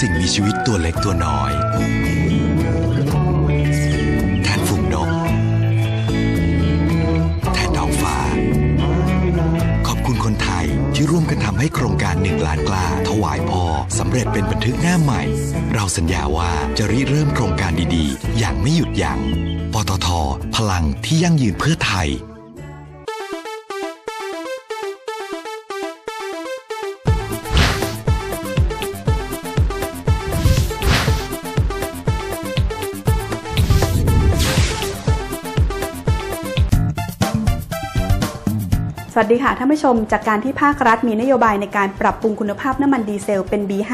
สิ่งมีชีวิตตัวเล็กตัวน้อยแทนฝูงนกแทนท้องฟ้า ขอบคุณคนไทยที่ร่วมกันทำให้โครงการหนึ่งล้านกล้า ถวายพ่อสำเร็จเป็นบันทึกหน้าใหม่ เราสัญญาว่าจะริเริ่มโครงการดีๆ อย่างไม่หยุดยัง้งปตท พลังที่ยั่งยืนเพื่อไทย วัสดีค่ะท่านผู้ชม จากการที่ภาครัฐมีนโยบายในการปรับปรุงคุณภาพน้ำมันดีเซลเป็น B5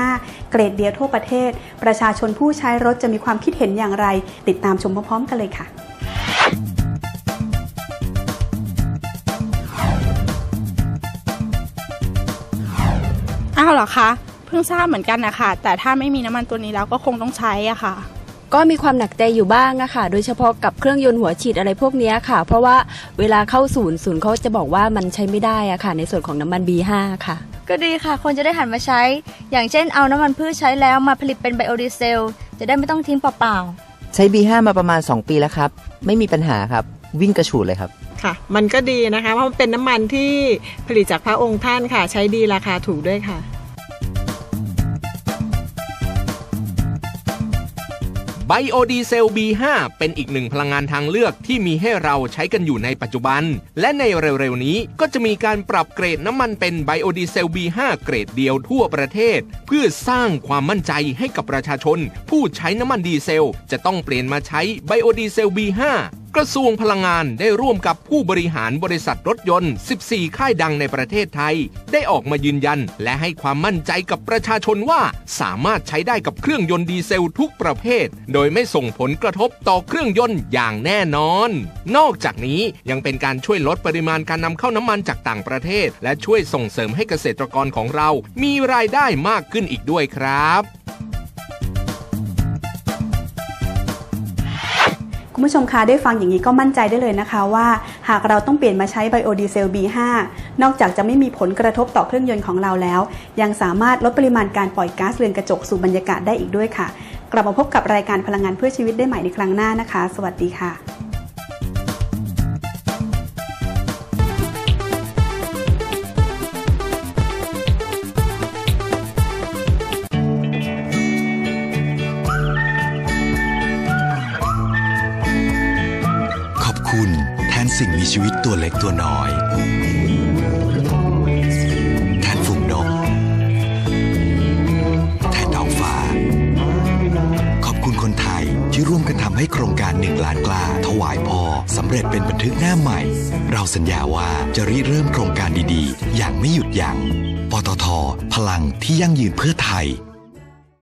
เกรดเดียวทั่วประเทศ ประชาชนผู้ใช้รถจะมีความคิดเห็นอย่างไร ติดตามชมพร้อมๆ กันเลยค่ะอ้าวเหรอคะ เพิ่งทราบเหมือนกันนะคะแต่ถ้าไม่มีน้ำมันตัวนี้แล้วก็คงต้องใช้อะค่ะ ก็มีความหนักใจอยู่บ้างอะค่ะ โดยเฉพาะกับเครื่องยนต์หัวฉีดอะไรพวกเนี้ยค่ะ เพราะว่าเวลาเข้าศูนย์ศูนย์เขาจะบอกว่ามันใช้ไม่ได้อะค่ะ ในส่วนของน้ำมัน B5 ค่ะ ก็ดีค่ะ คนจะได้หันมาใช้ อย่างเช่นเอาน้ำมันพืชใช้แล้วมาผลิตเป็นไบโอดีเซล จะได้ไม่ต้องทิ้งเปล่าใช้ B5 มาประมาณ 2 ปีแล้วครับ ไม่มีปัญหาครับวิ่งกระฉูดเลยครับค่ะ มันก็ดีนะคะ เพราะมันเป็นน้ำมันที่ผลิตจากพระองค์ท่านค่ะ ใช้ดีราคาถูกด้วยค่ะ ไบโอดีเซล B5 เป็นอีกหนึ่งพลังงานทางเลือกที่มีให้เราใช้กันอยู่ในปัจจุบัน และในเร็วๆ นี้ก็จะมีการปรับเกรดน้ำมันเป็นไบโอดีเซล B5 เกรดเดียวทั่วประเทศ เพื่อสร้างความมั่นใจให้กับประชาชน ผู้ใช้น้ำมันดีเซล จะต้องเปลี่ยนมาใช้ไบโอดีเซล B5 กระทรวงพลังงานได้ร่วมกับผู้บริหารบริษัทรถยนต์ 14 ค่ายดังในประเทศไทย ได้ออกมายืนยัน และให้ความมั่นใจกับประชาชนว่าสามารถใช้ได้กับเครื่องยนต์ดีเซลทุกประเภท โดยไม่ส่งผลกระทบต่อเครื่องยนต์อย่างแน่นอน นอกจากนี้ยังเป็นการช่วยลดปริมาณการนำเข้าน้ำมันจากต่างประเทศ และช่วยส่งเสริมให้เกษตรกรของเรา มีรายได้มากขึ้นอีกด้วยครับ คุณผู้ชมคะได้ฟังอย่างนี้ก็มั่นใจได้เลยนะคะว่า หากเราต้องเปลี่ยนมาใช้ไบโอดีเซล B5 นอกจากจะไม่มีผลกระทบต่อเครื่องยนต์ของเราแล้ว ยังสามารถลดปริมาณการปล่อยก๊าซเรือนกระจกสู่บรรยากาศได้อีกด้วยค่ะ กลับมาพบกับรายการพลังงานเพื่อชีวิตได้ใหม่ในครั้งหน้านะคะ สวัสดีค่ะ นสิ่งมีชีวิตตัวเล็กตัวน้อย แทนฝูงนก แทนท้องฟ้า ขอบคุณคนไทยที่ร่วมกันทำให้โครงการหนึ่งล้านกล้าถวายพ่อสำเร็จเป็นบันทึกหน้าใหม่ เราสัญญาว่าจะริเริ่มโครงการดีๆ อย่างไม่หยุดยัง้งปตท พลังที่ยั่งยืนเพื่อไทย